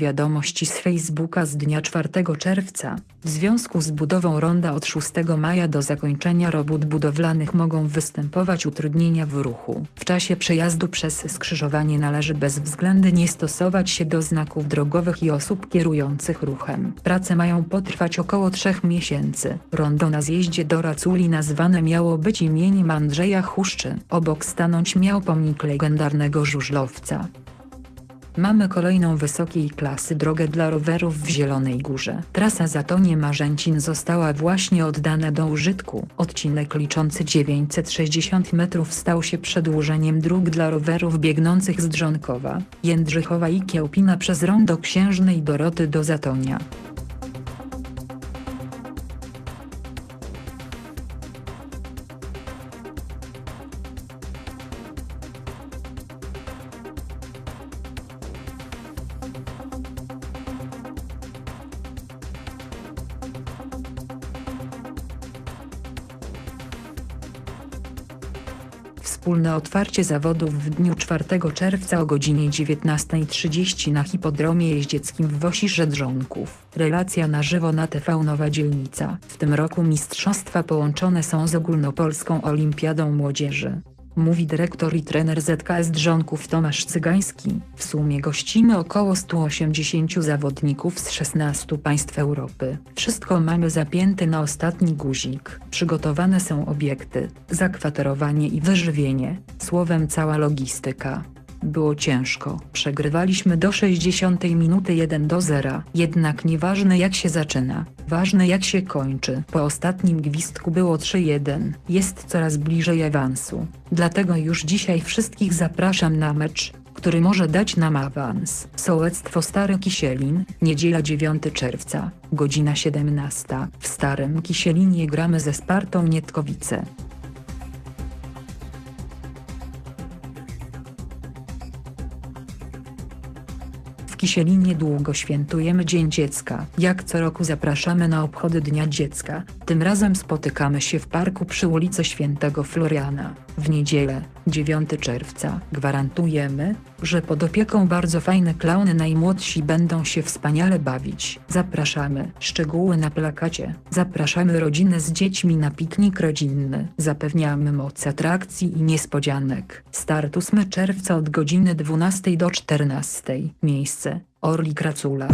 wiadomości z Facebooka z dnia 4 czerwca. W związku z budową ronda od 6 maja do zakończenia robót budowlanych mogą występować utrudnienia w ruchu. W czasie przejazdu przez skrzyżowanie należy bezwzględnie stosować się do znaków drogowych i osób kierujących ruchem. Prace mają potrwać około 3 miesięcy. Rondo na zjeździe do Raculi nazwane miało być imieniem Andrzeja Huszczy. Obok stanąć miał pomnik legendarnego żużlowca. Mamy kolejną wysokiej klasy drogę dla rowerów w Zielonej Górze. Trasa Zatonie Marzęcin została właśnie oddana do użytku. Odcinek liczący 960 metrów stał się przedłużeniem dróg dla rowerów biegnących z Drzonkowa, Jędrzychowa i Kiełpina przez Rondo Księżnej Doroty do Zatonia. Wspólne otwarcie zawodów w dniu 4 czerwca o godzinie 19.30 na hipodromie jeździeckim w Wosirze Drzonków. Relacja na żywo na TV Nowa Dzielnica. W tym roku mistrzostwa połączone są z ogólnopolską olimpiadą młodzieży. Mówi dyrektor i trener ZKS Drzonków Tomasz Cygański. W sumie gościmy około 180 zawodników z 16 państw Europy. Wszystko mamy zapięte na ostatni guzik. Przygotowane są obiekty, zakwaterowanie i wyżywienie. Słowem cała logistyka. Było ciężko. Przegrywaliśmy do 60 minuty 1 do 0. Jednak nieważne jak się zaczyna, ważne jak się kończy. Po ostatnim gwizdku było 3-1. Jest coraz bliżej awansu. Dlatego już dzisiaj wszystkich zapraszam na mecz, który może dać nam awans. Sołectwo Stary Kisielin, niedziela 9 czerwca, godzina 17. W Starym Kisielinie gramy ze Spartą Nietkowice. Kisielinie długo świętujemy Dzień Dziecka. Jak co roku zapraszamy na obchody Dnia Dziecka. Tym razem spotykamy się w parku przy ulicy Świętego Floriana. W niedzielę, 9 czerwca, gwarantujemy, że pod opieką bardzo fajne klauny najmłodsi będą się wspaniale bawić. Zapraszamy. Szczegóły na plakacie. Zapraszamy rodziny z dziećmi na piknik rodzinny. Zapewniamy moc atrakcji i niespodzianek. Start 8 czerwca od godziny 12 do 14. Miejsce. Orlik Racula.